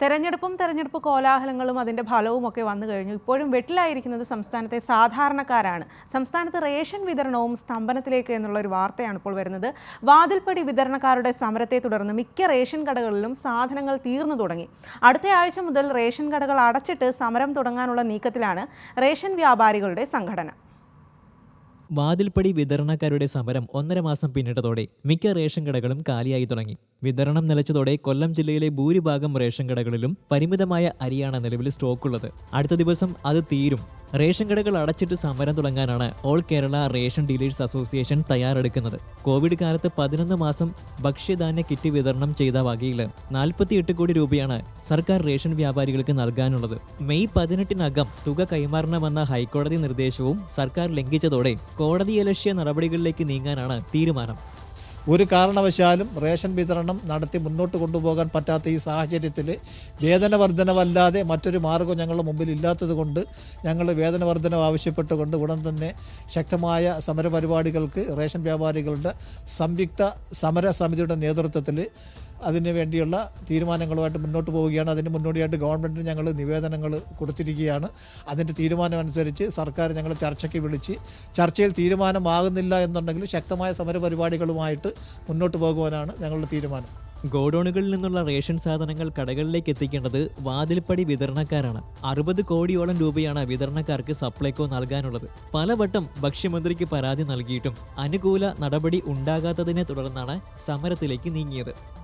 തെരഞ്ഞെടുപ്പും തെരഞ്ഞെടുപ്പ് കോലാഹലങ്ങളും അതിന്റെ ഫലവും ഒക്കെ വന്നു കഴിഞ്ഞു. ഇപ്പോഴും വെട്ടിലായിരിക്കുന്നത് സംസ്ഥാനത്തെ സാധാരണക്കാരാണ്. സംസ്ഥാനത്ത് റേഷൻ വിതരണവും സ്തംഭനത്തിലേക്ക് എന്നുള്ള ഒരു വാർത്തയാണ് ഇപ്പോൾ വരുന്നത്. വാതിൽപ്പടി വിതരണക്കാരുടെ സമരത്തെ തുടർന്ന് മിക്ക റേഷൻ കടകളിലും സാധനങ്ങൾ തീർന്നു തുടങ്ങി. അടുത്ത ആഴ്ച മുതൽ റേഷൻ കടകൾ അടച്ചിട്ട് സമരം തുടങ്ങാനുള്ള നീക്കത്തിലാണ് റേഷൻ വ്യാപാരികളുടെ സംഘടന. വാതിൽപ്പടി വിതരണക്കാരുടെ സമരം ഒന്നര മാസം പിന്നിട്ടതോടെ മിക്ക റേഷൻ കടകളും കാലിയായി തുടങ്ങി. വിതരണം നിലച്ചതോടെ കൊല്ലം ജില്ലയിലെ ഭൂരിഭാഗം റേഷൻ കടകളിലും പരിമിതമായ അരിയാണ് നിലവിൽ സ്റ്റോക്കുള്ളത്. അടുത്ത ദിവസം അത് തീരും. റേഷൻ കടകൾ അടച്ചിട്ട് സമരം തുടങ്ങാനാണ് all Kerala ration dealers association തയ്യാറെടുക്കുന്നത്. Covid കാലത്ത് പതിനൊന്ന് മാസം ഭക്ഷ്യധാന്യ കിറ്റ് വിതരണം ചെയ്ത വകയിൽ നാൽപ്പത്തിയെട്ട് കോടി രൂപയാണ് സർക്കാർ റേഷൻ വ്യാപാരികൾക്ക് നൽകാനുള്ളത്. മെയ് പതിനെട്ടിനകം തുക കൈമാറണമെന്ന ഹൈക്കോടതി നിർദ്ദേശവും സർക്കാർ ലംഘിച്ചതോടെ കോടതിയലക്ഷ്യ നടപടികളിലേക്ക് നീങ്ങാനാണ് തീരുമാനം. ഒരു കാരണവശാലും റേഷൻ വിതരണം നടത്തി മുന്നോട്ട് കൊണ്ടുപോകാൻ പറ്റാത്ത ഈ സാഹചര്യത്തിൽ വേതന വർധനവല്ലാതെ മറ്റൊരു മാർഗം ഞങ്ങളുടെ മുമ്പിൽ ഇല്ലാത്തതുകൊണ്ട് ഞങ്ങൾ വേതന വർധനവ് ആവശ്യപ്പെട്ടുകൊണ്ട് ഉടൻ തന്നെ ശക്തമായ സമരപരിപാടികൾക്ക് റേഷൻ വ്യാപാരികളുടെ സംയുക്ത സമര സമിതിയുടെ നേതൃത്വത്തിൽ അതിന് വേണ്ടിയുള്ള തീരുമാനങ്ങളുമായിട്ട് മുന്നോട്ട് പോവുകയാണ്. അതിന് മുന്നോടിയായിട്ട് ഗവൺമെന്റിന് ഞങ്ങൾ നിവേദനങ്ങൾ കൊടുത്തിരിക്കുകയാണ്. അതിന്റെ തീരുമാനമനുസരിച്ച് സർക്കാർ ഞങ്ങൾ ചർച്ചയ്ക്ക് വിളിച്ച് ചർച്ചയിൽ തീരുമാനമാകുന്നില്ല എന്നുണ്ടെങ്കിൽ ശക്തമായ സമരപരിപാടികളുമായിട്ട് മുന്നോട്ട് പോകുവാനാണ് ഞങ്ങളുടെ തീരുമാനം. ഗോഡൌണുകളിൽ നിന്നുള്ള റേഷൻ സാധനങ്ങൾ കടകളിലേക്ക് എത്തിക്കേണ്ടത് വാതിൽപ്പടി വിതരണക്കാരാണ്. അറുപത് കോടിയോളം രൂപയാണ് വിതരണക്കാർക്ക് സപ്ലൈകോ നൽകാനുള്ളത്. പലവട്ടം ഭക്ഷ്യമന്ത്രിക്ക് പരാതി നൽകിയിട്ടും അനുകൂല നടപടി ഉണ്ടാകാത്തതിനെ തുടർന്നാണ് സമരത്തിലേക്ക് നീങ്ങിയത്.